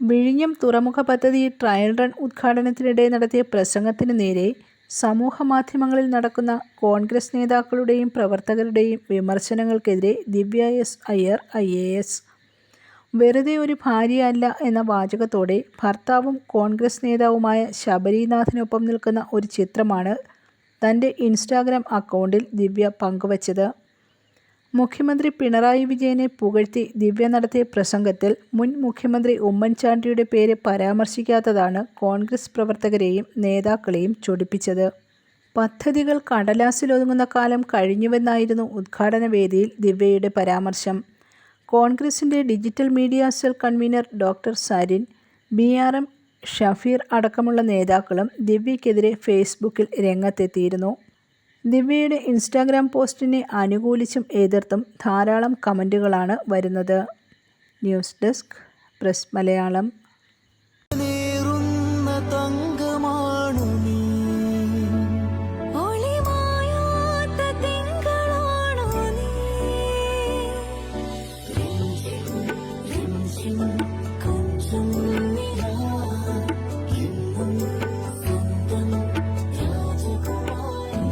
വിഴിഞ്ഞം തുറമുഖ പദ്ധതി ട്രയൽ റൺ ഉദ്ഘാടനത്തിനിടെ നടത്തിയ പ്രസംഗത്തിന് നേരെ സമൂഹമാധ്യമങ്ങളിൽ നടക്കുന്ന കോൺഗ്രസ് നേതാക്കളുടെയും പ്രവർത്തകരുടെയും വിമർശനങ്ങൾക്കെതിരെ Divya S Iyer I A S. വെറുതെ ഒരു ഭാര്യയല്ല എന്ന വാചകത്തോടെ ഭർത്താവും കോൺഗ്രസ് നേതാവുമായ ശബരിനാഥിനൊപ്പം നിൽക്കുന്ന ഒരു ചിത്രമാണ് തന്റെ ഇൻസ്റ്റാഗ്രാം അക്കൗണ്ടിൽ ദിവ്യ പങ്കുവച്ചത്. മുഖ്യമന്ത്രി പിണറായി വിജയനെ പുകഴ്ത്തി ദിവ്യ നടത്തിയ പ്രസംഗത്തിൽ മുൻ മുഖ്യമന്ത്രി ഉമ്മൻചാണ്ടിയുടെ പേര് പരാമർശിക്കാത്തതാണ് കോൺഗ്രസ് പ്രവർത്തകരെയും നേതാക്കളെയും ചൊടിപ്പിച്ചത്. പദ്ധതികൾ കടലാസിലൊതുങ്ങുന്ന കാലം കഴിഞ്ഞുവെന്നായിരുന്നു ഉദ്ഘാടന വേദിയിൽ ദിവ്യയുടെ പരാമർശം. കോൺഗ്രസിന്റെ digital media cell convener doctor Sarin, B. R. M Shafeer അടക്കമുള്ള നേതാക്കളും ദിവ്യയ്ക്കെതിരെ ഫേസ്ബുക്കിൽ രംഗത്തെത്തിയിരുന്നു. ദിവ്യയുടെ ഇൻസ്റ്റാഗ്രാം പോസ്റ്റിനെ അനുകൂലിച്ചും എതിർത്തും ധാരാളം കമന്റുകളാണ് വരുന്നത്. News desk press Malayalam. Thank തങ്കമാണു